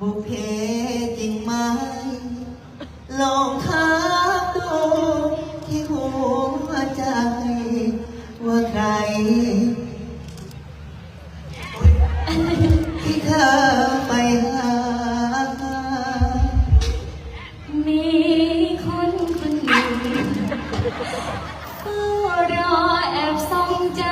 บุเพจริงไหม ลองถามดูที่หัวใจ ว่าใคร ที่เธอไปหา มีคนคนหนึ่งรอแอบส่องใจ